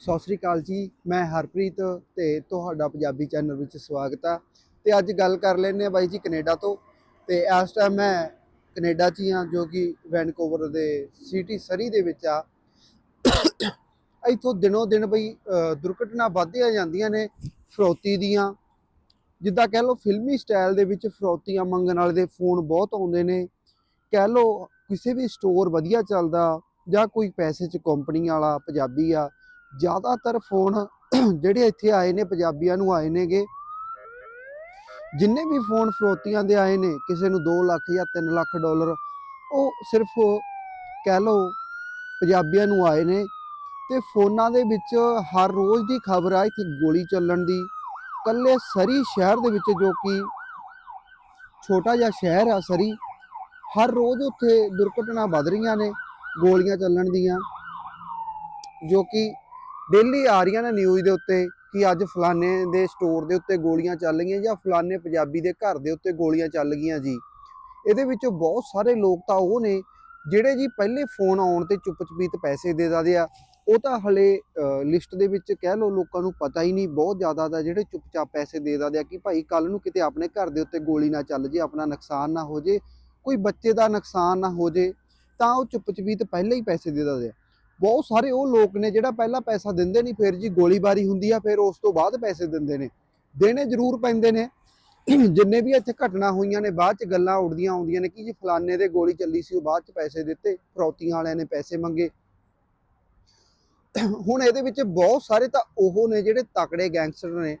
ਸਤਿ ਸ੍ਰੀ ਅਕਾਲ ਜੀ, ਮੈਂ ਹਰਪ੍ਰੀਤ ਤੇ ਤੁਹਾਡਾ ਪੰਜਾਬੀ ਚੈਨਲ ਵਿੱਚ ਸਵਾਗਤ ਆ। ਤੇ ਅੱਜ ਗੱਲ ਕਰ ਲੈਂਦੇ ਆ ਬਾਈ ਜੀ ਕੈਨੇਡਾ ਤੋਂ। ਤੇ ਇਸ ਟਾਈਮ ਮੈਂ ਕੈਨੇਡਾ 'ਚ ਹੀ ਹਾਂ, ਜੋ ਕਿ ਵੈਨਕੂਵਰ ਦੇ ਸਿਟੀ ਸਰੀ ਦੇ ਵਿੱਚ ਆ। ਇੱਥੋਂ ਦਿਨੋ ਦਿਨ ਬਈ ਦੁਰਘਟਨਾ ਵੱਧਦੀਆਂ ਜਾਂਦੀਆਂ ਨੇ ਫਰੋਤੀ ਦੀਆਂ। ਜਿੱਦਾਂ ਕਹਿ ਲਓ ਫਿਲਮੀ ਸਟਾਈਲ ਦੇ ਵਿੱਚ ਫਰੋਤੀਆਂ ਮੰਗਣ ਵਾਲੇ ਦੇ ਫੋਨ ਬਹੁਤ ਆਉਂਦੇ ਨੇ। ਕਹਿ ਲਓ ਕਿਸੇ ਵੀ ਸਟੋਰ ਵਧੀਆ ਚੱਲਦਾ ਜਾਂ ਕੋਈ ਪੈਸੇ 'ਚ ਕੰਪਨੀ ਵਾਲਾ, ਪੰਜਾਬੀ ਆ ਜ਼ਿਆਦਾਤਰ ਫੋਨ ਜਿਹੜੇ ਇੱਥੇ ਆਏ ਨੇ, ਪੰਜਾਬੀਆਂ ਨੂੰ ਆਏ ਨੇਗੇ। ਜਿੰਨੇ ਵੀ ਫੋਨ ਫਰੋਤੀਆਂ ਦੇ ਆਏ ਨੇ, ਕਿਸੇ ਨੂੰ 2 ਲੱਖ ਜਾਂ 3 ਲੱਖ ਡਾਲਰ, ਉਹ ਸਿਰਫ ਕਹਿ ਲਓ ਪੰਜਾਬੀਆਂ ਨੂੰ ਆਏ ਨੇ। ਤੇ ਫੋਨਾਂ ਦੇ ਵਿੱਚ ਹਰ ਰੋਜ਼ ਦੀ ਖਬਰ ਆ, ਇੱਥੇ ਗੋਲੀ ਚੱਲਣ ਦੀ। ਕੱਲੇ ਸਰੀ ਸ਼ਹਿਰ ਦੇ ਵਿੱਚ ਜੋ ਕਿ ਛੋਟਾ ਜਿਹਾ ਸ਼ਹਿਰ ਆ ਸਰੀ, ਹਰ ਰੋਜ਼ ਉੱਥੇ ਦੁਰਘਟਨਾ ਵੱਧ ਰਹੀਆਂ ਨੇ, ਗੋਲੀਆਂ ਚੱਲਣ ਦੀਆਂ, ਜੋ ਕਿ ਡੇਲੀ ਆ ਰਹੀਆਂ ਨੇ ਨਿਊਜ਼ ਦੇ ਉੱਤੇ ਕਿ ਅੱਜ ਫਲਾਣੇ ਦੇ ਸਟੋਰ ਦੇ ਉੱਤੇ ਗੋਲੀਆਂ ਚੱਲ ਗਈਆਂ ਜਾਂ ਫਲਾਣੇ ਪੰਜਾਬੀ ਦੇ ਘਰ ਦੇ ਉੱਤੇ ਗੋਲੀਆਂ ਚੱਲ ਗਈਆਂ ਜੀ। ਇਹਦੇ ਵਿੱਚੋਂ ਬਹੁਤ ਸਾਰੇ ਲੋਕ ਤਾਂ ਉਹ ਨੇ ਜਿਹੜੇ ਜੀ ਪਹਿਲੇ ਫੋਨ ਆਉਣ ਤੇ ਚੁੱਪ ਚਪੀਤ ਪੈਸੇ ਦੇ ਦਿੰਦੇ ਆ, ਉਹ ਤਾਂ ਹਲੇ ਲਿਸਟ ਦੇ ਵਿੱਚ ਕਹਿ ਲਓ ਲੋਕਾਂ ਨੂੰ ਪਤਾ ਹੀ ਨਹੀਂ, ਬਹੁਤ ਜ਼ਿਆਦਾ ਦਾ ਜਿਹੜੇ ਚੁੱਪਚਾਪ ਪੈਸੇ ਦੇ ਦਿੰਦੇ ਆ ਕਿ ਭਾਈ ਕੱਲ ਨੂੰ ਕਿਤੇ ਆਪਣੇ ਘਰ ਦੇ ਉੱਤੇ ਗੋਲੀ ਨਾ ਚੱਲ ਜੇ, ਆਪਣਾ ਨੁਕਸਾਨ ਨਾ ਹੋ ਜੇ, ਕੋਈ ਬੱਚੇ ਦਾ ਨੁਕਸਾਨ ਨਾ ਹੋ ਜੇ, ਤਾਂ ਉਹ ਚੁੱਪ ਚਪੀਤ ਪਹਿਲੇ ਹੀ ਪੈਸੇ ਦੇ ਦਿੰਦੇ ਆ। ਬਹੁਤ ਸਾਰੇ ਉਹ ਲੋਕ ਨੇ ਜਿਹੜਾ ਪਹਿਲਾਂ ਪੈਸਾ ਦਿੰਦੇ ਨਹੀਂ, ਫਿਰ ਜੀ ਗੋਲੀਬਾਰੀ ਹੁੰਦੀ ਆ, ਫਿਰ ਉਸ ਤੋਂ ਬਾਅਦ ਪੈਸੇ ਦਿੰਦੇ ਨੇ। ਦੇਣੇ ਜ਼ਰੂਰ ਪੈਂਦੇ ਨੇ। ਜਿੰਨੇ ਵੀ ਇੱਥੇ ਘਟਨਾ ਹੋਈਆਂ ਨੇ, ਬਾਅਦ ਚ ਗੱਲਾਂ ਉੱਡਦੀਆਂ ਆਉਂਦੀਆਂ ਨੇ ਕਿ ਜੀ ਫਲਾਣੇ ਦੇ ਗੋਲੀ ਚੱਲੀ ਸੀ, ਉਹ ਬਾਅਦ ਚ ਪੈਸੇ ਦਿੱਤੇ, ਫਰੌਤੀਆਂ ਵਾਲਿਆਂ ਨੇ ਪੈਸੇ ਮੰਗੇ। ਹੁਣ ਇਹਦੇ ਵਿੱਚ ਬਹੁਤ ਸਾਰੇ ਤਾਂ ਉਹ ਨੇ ਜਿਹੜੇ ਤਕੜੇ ਗੈਂਗਸਟਰ ਨੇ,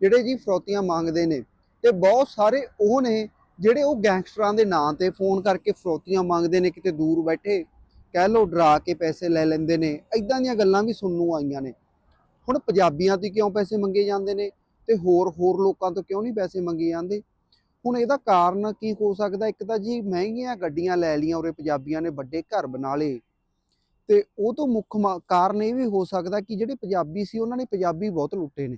ਜਿਹੜੇ ਜੀ ਫਰੌਤੀਆਂ ਮੰਗਦੇ ਨੇ ਤੇ ਬਹੁਤ ਸਾਰੇ ਉਹ ਨੇ ਜਿਹੜੇ ਉਹ ਗੈਂਗਸਟਰਾਂ ਦੇ ਨਾਂ ਤੇ ਫੋਨ ਕਰਕੇ ਫਰੌਤੀਆਂ ਮੰਗਦੇ ਨੇ, ਕਿਤੇ ਦੂਰ ਬੈਠੇ। ਕਹਿ ਲਓ ਡਰਾ ਕੇ ਪੈਸੇ ਲੈ ਲੈਂਦੇ ਨੇ ਐਦਾਂ ਦੀਆਂ ਗੱਲਾਂ ਵੀ ਸੁਣਨ ਨੂੰ ਆਈਆਂ ਨੇ। ਹੁਣ ਪੰਜਾਬੀਆਂ ਤੋਂ ਕਿਉਂ ਪੈਸੇ ਮੰਗੇ ਜਾਂਦੇ ਨੇ ਤੇ ਹੋਰ ਹੋਰ ਲੋਕਾਂ ਤੋਂ ਕਿਉਂ ਨਹੀਂ ਪੈਸੇ ਮੰਗੇ ਜਾਂਦੇ? ਹੁਣ ਇਹਦਾ ਕਾਰਨ ਕੀ ਹੋ ਸਕਦਾ? ਇੱਕ ਤਾਂ ਜੀ ਮਹਿੰਗੀਆਂ ਗੱਡੀਆਂ ਲੈ ਲੀਆਂ ਉਰੇ ਪੰਜਾਬੀਆਂ ਨੇ ਵੱਡੇ ਘਰ ਬਣਾ ਲਏ। ਤੇ ਉਹ ਤੋਂ ਮੁੱਖ ਮਾ- ਕਾਰਨ ਇਹ ਵੀ ਹੋ ਸਕਦਾ ਕਿ ਜਿਹੜੇ ਪੰਜਾਬੀ ਸੀ, ਉਹਨਾਂ ਨੇ ਪੰਜਾਬੀ ਬਹੁਤ ਲੁੱਟੇ ਨੇ।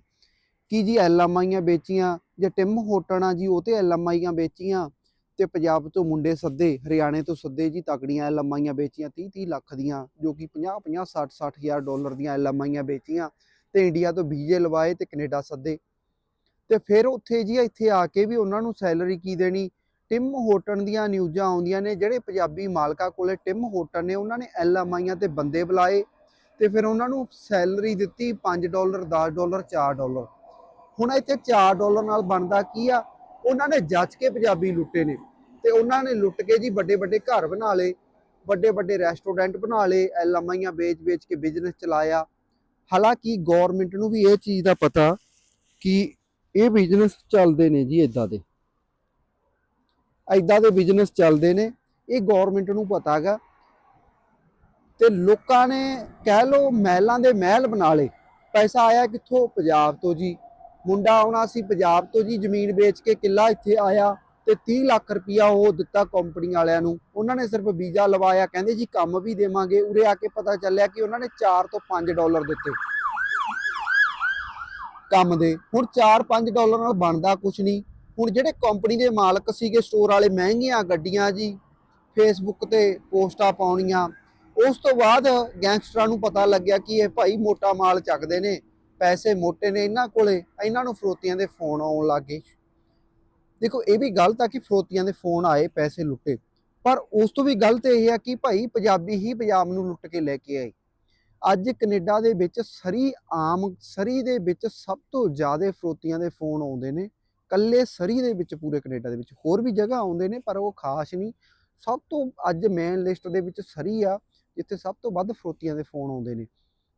ਕੀ ਜੀ ਐਲਐਮਆਈਆਂ ਵੇਚੀਆਂ ਜਾਂ ਟਿਮ ਹੋਟਣਾ ਜੀ ਉਹ ਤੇ ਐਲਐਮਆਈਆਂ ਵੇਚੀਆਂ? ਤੇ ਪੰਜਾਬ ਤੋਂ ਮੁੰਡੇ ਸੱਦੇ, ਹਰਿਆਣੇ ਤੋਂ ਸੱਦੇ ਜੀ ਤਕੜੀਆਂ ਐਲਐਮਆਈਆਂ ਵੇਚੀਆਂ 30 30 ਲੱਖ ਦੀਆਂ, ਜੋ ਕਿ 50 50 60 60 ਹਜ਼ਾਰ ਡਾਲਰ ਦੀਆਂ ਐਲਐਮਆਈਆਂ ਵੇਚੀਆਂ ਤੇ ਇੰਡੀਆ ਤੋਂ ਵੀਜ਼ੇ ਲਵਾਏ ਤੇ ਕੈਨੇਡਾ ਸੱਦੇ। ਤੇ ਫਿਰ ਉੱਥੇ ਜੀ ਇੱਥੇ ਆ ਕੇ ਵੀ ਉਹਨਾਂ ਨੂੰ ਸੈਲਰੀ ਕੀ ਦੇਣੀ? ਟਿਮ ਹੋਟਨ ਦੀਆਂ ਨਿਊਜ਼ਾਂ ਆਉਂਦੀਆਂ ਨੇ, ਜਿਹੜੇ ਪੰਜਾਬੀ ਮਾਲਕਾਂ ਕੋਲੇ ਟਿਮ ਹੋਟਨ ਨੇ, ਉਹਨਾਂ ਨੇ ਐਲਐਮਆਈਆਂ ਤੇ ਬੰਦੇ ਬੁਲਾਏ ਤੇ ਫਿਰ ਉਹਨਾਂ ਨੂੰ ਸੈਲਰੀ ਦਿੱਤੀ 5 ਡਾਲਰ 10 ਡਾਲਰ 4 ਡਾਲਰ। ਹੁਣ ਇੱਥੇ 4 ਡਾਲਰ ਨਾਲ ਬਣਦਾ ਕੀ ਆ? ਉਹਨਾਂ ਨੇ ਜੱਜ ਕੇ ਪੰਜਾਬੀ ਲੁੱਟੇ ਨੇ। ਤੇ ਉਹਨਾਂ ਨੇ ਲੁੱਟ ਕੇ ਜੀ ਵੱਡੇ ਵੱਡੇ ਘਰ ਬਣਾ ਲਏ, ਵੱਡੇ ਵੱਡੇ ਰੈਸਟੋਰੈਂਟ ਬਣਾ ਲਏ ਐਲਐਮਆਈਆਂ ਵੇਚ-ਵੇਚ ਕੇ ਬਿਜ਼ਨਸ ਚਲਾਇਆ। ਹਾਲਾਂਕਿ ਗਵਰਨਮੈਂਟ ਨੂੰ ਵੀ ਇਹ ਚੀਜ਼ ਦਾ ਪਤਾ ਕਿ ਇਹ ਬਿਜ਼ਨਸ ਚੱਲਦੇ ਨੇ ਜੀ ਇਦਾਂ ਦੇ। ਇਦਾਂ ਦੇ ਬਿਜ਼ਨਸ ਚੱਲਦੇ ਨੇ, ਇਹ ਗਵਰਨਮੈਂਟ ਨੂੰ ਪਤਾ ਹੈਗਾ ਤੇ ਲੋਕਾਂ ਨੇ ਕਹਿ ਲੋ ਮਹਿਲਾਂ ਦੇ ਮਹਿਲ ਬਣਾ ਲਏ। ਪੈਸਾ ਆਇਆ ਕਿੱਥੋਂ? ਪੰਜਾਬ ਤੋਂ ਜੀ। ਮੁੰਡਾ ਆਉਣਾ ਸੀ ਪੰਜਾਬ ਤੋਂ ਜੀ, ਜ਼ਮੀਨ ਵੇਚ ਕੇ ਕਿੱਲਾ ਇੱਥੇ ਆਇਆ। ਤੇ 30 ਲੱਖ ਰੁਪਇਆ ਉਹ ਦਿੱਤਾ ਕੰਪਨੀ ਵਾਲਿਆਂ ਨੂੰ। ਉਹਨਾਂ ਨੇ ਸਿਰਫ ਵੀਜ਼ਾ ਲਵਾਇਆ, ਕਹਿੰਦੇ ਜੀ ਕੰਮ ਵੀ ਦੇਵਾਂਗੇ। ਉਰੇ ਆ ਕੇ ਪਤਾ ਚੱਲਿਆ ਕਿ ਉਹਨਾਂ ਨੇ 4 ਤੋਂ 5 ਡਾਲਰ ਦਿੱਤੇ। ਕੰਮ ਦੇ। ਹੁਣ 4-5 ਡਾਲਰ ਨਾਲ ਬਣਦਾ ਕੁਝ ਨਹੀਂ। ਹੁਣ ਜਿਹੜੇ ਕੰਪਨੀ ਦੇ ਮਾਲਕ ਸੀਗੇ ਸਟੋਰ ਵਾਲੇ ਮਹਿੰਗੀਆਂ ਗੱਡੀਆਂ ਜੀ ਫੇਸਬੁੱਕ ਤੇ ਪੋਸਟਾਂ ਪਾਉਣੀਆਂ। ਉਸ ਤੋਂ ਬਾਅਦ ਗੈਂਗਸਟਰਾਂ ਨੂੰ ਪਤਾ ਲੱਗਿਆ ਕਿ ਇਹ ਭਾਈ ਮੋਟਾ ਮਾਲ ਚੱਕਦੇ ਨੇ। ਪੈਸੇ ਮੋਟੇ ਨੇ ਇਹਨਾਂ ਕੋਲੇ। ਇਹਨਾਂ ਨੂੰ ਫਰੋਤੀਆਂ ਦੇ ਫੋਨ ਆਉਣ ਲੱਗੇ ਦੇਖੋ, ਇਹ ਵੀ ਗਲਤ ਆ ਕਿ ਫਰੋਤੀਆਂ ਦੇ ਫੋਨ ਆਏ, ਪੈਸੇ ਲੁੱਟੇ। ਪਰ ਉਸ ਤੋਂ ਵੀ ਗਲਤ ਇਹ ਆ ਕਿ ਭਾਈ ਪੰਜਾਬੀ ਹੀ ਪੰਜਾਬ ਨੂੰ ਲੁੱਟ ਕੇ ਲੈ ਕੇ ਆਏ। ਅੱਜ ਕੈਨੇਡਾ ਦੇ ਵਿੱਚ ਸਰੀ ਆਮ, ਸਰੀ ਦੇ ਵਿੱਚ ਸਭ ਤੋਂ ਜ਼ਿਆਦਾ ਫਰੋਤੀਆਂ ਦੇ ਫੋਨ ਆਉਂਦੇ ਨੇ। ਕੱਲੇ ਸਰੀ ਦੇ ਵਿੱਚ ਪੂਰੇ ਕੈਨੇਡਾ ਦੇ ਵਿੱਚ। ਹੋਰ ਵੀ ਜਗ੍ਹਾ ਆਉਂਦੇ ਨੇ, ਪਰ ਉਹ ਖਾਸ ਨਹੀਂ। ਸਭ ਤੋਂ ਅੱਜ ਮੇਨ ਲਿਸਟ ਦੇ ਵਿੱਚ ਸਰੀ ਆ, ਜਿੱਥੇ ਸਭ ਤੋਂ ਵੱਧ ਫਰੋਤੀਆਂ ਦੇ ਫੋਨ ਆਉਂਦੇ ਨੇ।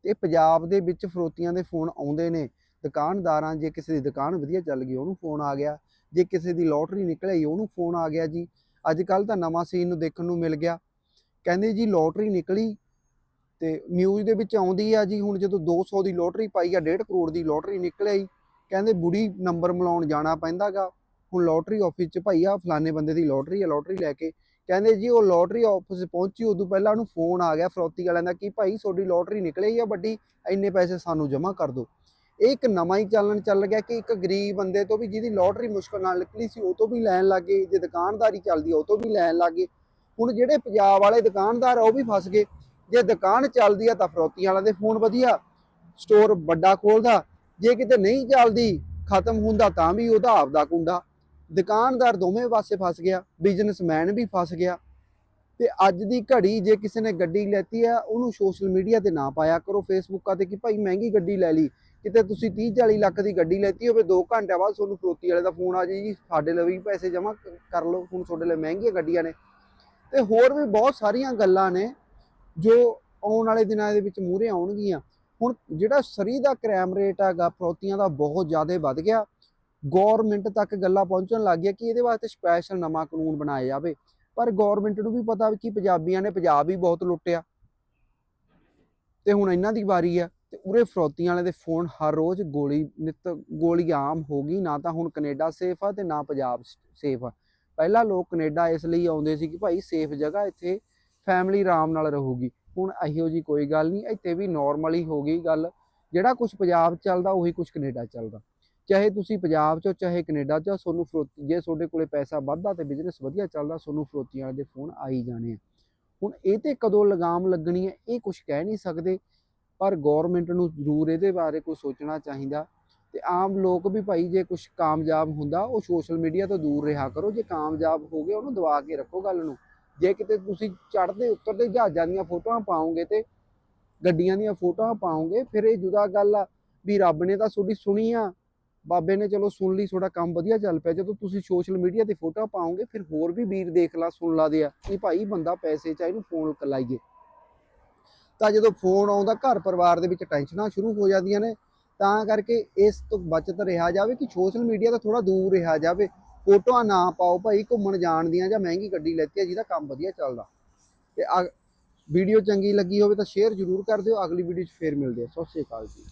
ਤੇ ਪੰਜਾਬ ਦੇ ਵਿੱਚ ਫਰੋਤੀਆਂ ਦੇ ਫੋਨ ਆਉਂਦੇ ਨੇ। ਦੁਕਾਨਦਾਰਾਂ, ਜੇ ਕਿਸੇ ਦੀ ਦੁਕਾਨ ਵਧੀਆ ਚੱਲ ਗਈ, ਉਹਨੂੰ ਫੋਨ ਆ ਗਿਆ। ਜੇ ਕਿਸੇ ਦੀ ਲੋਟਰੀ ਨਿਕਲ ਆਈ, ਉਹਨੂੰ ਫੋਨ ਆ ਗਿਆ ਜੀ। ਅੱਜ ਕੱਲ ਤਾਂ ਨਵਾਂ ਸੀਨ ਨੂੰ ਦੇਖਣ ਨੂੰ ਮਿਲ ਗਿਆ। ਕਹਿੰਦੇ ਜੀ ਲੋਟਰੀ ਨਿਕਲੀ ਤੇ ਨਿਊਜ਼ ਦੇ ਵਿੱਚ ਆਉਂਦੀ ਆ ਜੀ, ਹੁਣ ਜਦੋਂ 200 ਦੀ ਲੋਟਰੀ ਪਾਈ ਆ 1.5 ਕਰੋੜ ਦੀ ਲੋਟਰੀ ਨਿਕਲ ਆਈ, ਕਹਿੰਦੇ ਬੁੜੀ ਨੰਬਰ ਮਿਲਾਉਣ ਜਾਣਾ ਪੈਂਦਾਗਾ। ਹੁਣ ਲੋਟਰੀ ਆਫਿਸ 'ਚ ਭਾਈ ਆ, ਫਲਾਣੇ ਬੰਦੇ ਦੀ ਲੋਟਰੀ ਆ ਲੋਟਰੀ ਲੈ ਕੇ। ਕਹਿੰਦੇ ਜੀ ਉਹ ਲੋਟਰੀ ਆਫਿਸ ਪਹੁੰਚੀ, ਉਦੋਂ ਪਹਿਲਾਂ ਉਹਨੂੰ ਫੋਨ ਆ ਗਿਆ ਫਰੋਤੀ ਵਾਲਿਆਂ ਦਾ ਕਿ ਭਾਈ ਤੁਹਾਡੀ ਲੋਟਰੀ ਨਿਕਲੀ ਆ ਵੱਡੀ, ਇੰਨੇ ਪੈਸੇ ਸਾਨੂੰ ਜਮ੍ਹਾਂ ਕਰ ਦਿਓ। ਇਹ ਇੱਕ ਨਵਾਂ ਹੀ ਚੱਲਣ ਚੱਲ ਗਿਆ ਕਿ ਇੱਕ ਗਰੀਬ ਬੰਦੇ ਤੋਂ ਵੀ ਜਿਹਦੀ ਲੋਟਰੀ ਮੁਸ਼ਕਲ ਨਾਲ ਨਿਕਲੀ ਸੀ, ਉਹ ਤੋਂ ਵੀ ਲੈਣ ਲੱਗੇ ਜੇ ਦੁਕਾਨਦਾਰੀ ਚੱਲਦੀ ਉਹ ਤੋਂ ਵੀ ਲੈਣ ਲੱਗੇ ਹੁਣ ਜਿਹੜੇ ਪੰਜਾਬ ਵਾਲੇ ਦੁਕਾਨਦਾਰ ਆ, ਉਹ ਵੀ ਫਸ ਗਏ। ਜੇ ਦੁਕਾਨ ਚੱਲਦੀ ਆ ਤਾਂ ਫਰੋਤੀ ਵਾਲਿਆਂ ਦੇ ਫੋਨ ਵਧੀਆ, ਸਟੋਰ ਵੱਡਾ ਖੋਲਦਾ, ਜੇ ਕਿਤੇ ਨਹੀਂ ਚੱਲਦੀ, ਖਤਮ ਹੁੰਦਾ ਤਾਂ ਵੀ ਉਹਦਾ ਆਪਦਾ ਕੁੰਡਾ। ਦੁਕਾਨਦਾਰ ਦੋਵੇਂ ਪਾਸੇ ਫਸ ਗਿਆ, ਬਿਜ਼ਨਸਮੈਨ ਵੀ ਫਸ ਗਿਆ। ਤੇ ਅੱਜ ਦੀ ਘੜੀ ਜੇ ਕਿਸੇ ਨੇ ਗੱਡੀ ਲੈਤੀ ਆ, ਉਹਨੂੰ ਸੋਸ਼ਲ ਮੀਡੀਆ ਤੇ ਨਾ ਪਾਇਆ ਕਰੋ ਫੇਸਬੁੱਕਾਂ ਤੇ ਕਿ ਭਾਈ ਮਹਿੰਗੀ ਗੱਡੀ ਲੈ ਲਈ। ਕਿਤੇ ਤੁਸੀਂ 30 40 ਲੱਖ ਦੀ ਗੱਡੀ ਲੈਤੀ ਹੋਵੇ 2 ਘੰਟਿਆਂ ਬਾਅਦ ਤੁਹਾਨੂੰ ਫਰੋਤੀ ਵਾਲੇ ਦਾ ਫੋਨ ਆ ਜਾਈ ਜੀ, ਸਾਡੇ ਲਈ ਵੀ ਪੈਸੇ ਜਮ੍ਹਾਂ ਕਰ ਲਓ, ਹੁਣ ਤੁਹਾਡੇ ਲਈ ਮਹਿੰਗੀਆਂ ਗੱਡੀਆਂ ਨੇ। ਤੇ ਹੋਰ ਵੀ ਬਹੁਤ ਸਾਰੀਆਂ ਗੱਲਾਂ ਨੇ ਜੋ ਆਉਣ ਵਾਲੇ ਦਿਨਾਂ ਦੇ ਵਿੱਚ ਮੂਹਰੇ ਆਉਣਗੀਆਂ। ਹੁਣ ਜਿਹੜਾ ਸਰੀ ਦਾ ਕ੍ਰਾਈਮ ਰੇਟ ਹੈਗਾ, ਫਰੋਤੀਆਂ ਦਾ ਬਹੁਤ ਜ਼ਿਆਦਾ ਵੱਧ ਗਿਆ। ਗਵਰਨਮੈਂਟ ਤੱਕ ਗੱਲਾਂ ਪਹੁੰਚਣ ਲੱਗ ਗਿਆ ਕਿ ਇਹਦੇ ਵਾਸਤੇ ਸਪੈਸ਼ਲ ਨਵਾਂ ਕਾਨੂੰਨ ਬਣਾਇਆ ਜਾਵੇ। ਪਰ ਗਵਰਨਮੈਂਟ ਨੂੰ ਵੀ ਪਤਾ ਕਿ ਪੰਜਾਬੀਆਂ ਨੇ ਪੰਜਾਬ ਹੀ ਬਹੁਤ ਲੁੱਟਿਆ। ਤੇ ਹੁਣ ਇਹਨਾਂ ਦੀ ਵਾਰੀ ਆ ਤੇ ਉਰੇ ਫਰੋਤੀਆਂ ਵਾਲੇ ਦੇ ਫੋਨ ਹਰ ਰੋਜ਼ ਗੋਲੀ ਨਿਤ ਗੋਲੀ ਆਮ ਹੋ ਗਈ, ਨਾ ਤਾਂ ਹੁਣ ਕੈਨੇਡਾ ਸੇਫ ਆ ਤੇ ਨਾ ਪੰਜਾਬ ਸੇਫ ਆ। ਪਹਿਲਾਂ ਲੋਕ ਕੈਨੇਡਾ ਇਸ ਲਈ ਆਉਂਦੇ ਸੀ ਕਿ ਭਾਈ ਸੇਫ ਜਗ੍ਹਾ ਇੱਥੇ ਫੈਮਿਲੀ ਆਰਾਮ ਨਾਲ ਰਹੂਗੀ। ਹੁਣ ਇਹੋ ਜੀ ਕੋਈ ਗੱਲ ਨਹੀਂ, ਇੱਥੇ ਵੀ ਨਾਰਮਲੀ ਹੋ ਗਈ ਗੱਲ। ਜਿਹੜਾ ਕੁਝ ਪੰਜਾਬ ਚੱਲਦਾ, ਉਹੀ ਕੁਝ ਕੈਨੇਡਾ ਚੱਲਦਾ। ਚਾਹੇ ਤੁਸੀਂ ਪੰਜਾਬ 'ਚੋਂ, ਚਾਹੇ ਕੈਨੇਡਾ 'ਚੋਂ ਤੁਹਾਨੂੰ ਫਰੋਤੀ, ਜੇ ਤੁਹਾਡੇ ਕੋਲੇ ਪੈਸਾ ਵੱਧਦਾ ਤੇ ਬਿਜ਼ਨਸ ਵਧੀਆ ਚੱਲਦਾ ਤੁਹਾਨੂੰ ਫਰੋਤੀਆਂ ਵਾਲੇ ਦੇ ਫੋਨ ਆ ਹੀ ਜਾਣੇ ਆ। ਹੁਣ ਇਹ ਤੇ ਕਦੋਂ ਲਗਾਮ ਲੱਗਣੀ ਹੈ ਇਹ ਕੁਝ ਕਹਿ ਨਹੀਂ ਸਕਦੇ, ਪਰ ਗਵਰਨਮੈਂਟ ਨੂੰ ਜ਼ਰੂਰ ਇਹਦੇ ਬਾਰੇ ਕੁਝ ਸੋਚਣਾ ਚਾਹੀਦਾ। ਤੇ ਆਮ ਲੋਕ ਵੀ ਭਾਈ ਜੇ ਕੁਝ ਕਾਮਯਾਬ ਹੁੰਦਾ, ਉਹ ਸੋਸ਼ਲ ਮੀਡੀਆ ਤੋਂ ਦੂਰ ਰਿਹਾ ਕਰੋ। ਜੇ ਕਾਮਯਾਬ ਹੋ ਗਏ, ਉਹਨੂੰ ਦਬਾ ਕੇ ਰੱਖੋ ਗੱਲ ਨੂੰ। ਜੇ ਕਿਤੇ ਤੁਸੀਂ ਚੜ੍ਹਦੇ ਉੱਤਰਦੇ ਜਹਾਜ਼ਾਂ ਦੀਆਂ ਫੋਟੋਆਂ ਪਾਓਗੇ ਤੇ ਗੱਡੀਆਂ ਦੀਆਂ ਫੋਟੋਆਂ ਪਾਉਂਗੇ ਫਿਰ ਇਹ ਜੁਦਾ ਗੱਲ ਆ ਵੀ ਰੱਬ ਨੇ ਤਾਂ ਤੁਹਾਡੀ ਸੁਣੀ ਆ। ਬਾਬੇ ਨੇ ਚਲੋ ਸੁਣ ਲਈ, ਤੁਹਾਡਾ ਕੰਮ ਵਧੀਆ ਚੱਲ ਪਿਆ। ਜਦੋਂ ਤੁਸੀਂ ਸੋਸ਼ਲ ਮੀਡੀਆ ਤੇ ਫੋਟੋ ਪਾਓਗੇ, ਫਿਰ ਹੋਰ ਵੀ ਵੀਰ ਦੇਖ ਲਾ, ਸੁਣ ਲਾ ਦੇ ਆ। ਕਿ ਭਾਈ ਬੰਦਾ ਪੈਸੇ ਚਾਹੀ ਨੂੰ ਫੋਨ ਲਾਈਏ। ਤਾਂ ਜਦੋਂ ਫੋਨ ਆਉਂਦਾ, ਘਰ ਪਰਿਵਾਰ ਦੇ ਵਿੱਚ ਟੈਨਸ਼ਨਾਂ ਸ਼ੁਰੂ ਹੋ ਜਾਂਦੀਆਂ ਨੇ, ਤਾਂ ਕਰਕੇ ਇਸ ਤੋਂ ਬਚਤ ਰਿਹਾ ਜਾਵੇ ਕਿ ਸੋਸ਼ਲ ਮੀਡੀਆ ਤੋਂ ਥੋੜਾ ਦੂਰ ਰਿਹਾ ਜਾਵੇ। ਫੋਟੋਆਂ ਨਾ ਪਾਓ ਭਾਈ, ਘੁੰਮਣ ਜਾਣ ਦੀਆਂ ਜਾਂ ਮਹਿੰਗੀ ਗੱਡੀ ਲੈਤੀ ਹੈ ਜਿਹਦਾ ਕੰਮ ਵਧੀਆ ਚੱਲਦਾ। ਤੇ ਵੀਡੀਓ ਚੰਗੀ ਲੱਗੀ ਹੋਵੇ ਤਾਂ ਸ਼ੇਅਰ ਜ਼ਰੂਰ ਕਰ ਦਿਓ। ਅਗਲੀ ਵੀਡੀਓ 'ਚ ਫੇਰ ਮਿਲਦੇ ਆ। ਸਤਿ ਸ਼੍ਰੀ ਅਕਾਲ ਜੀ।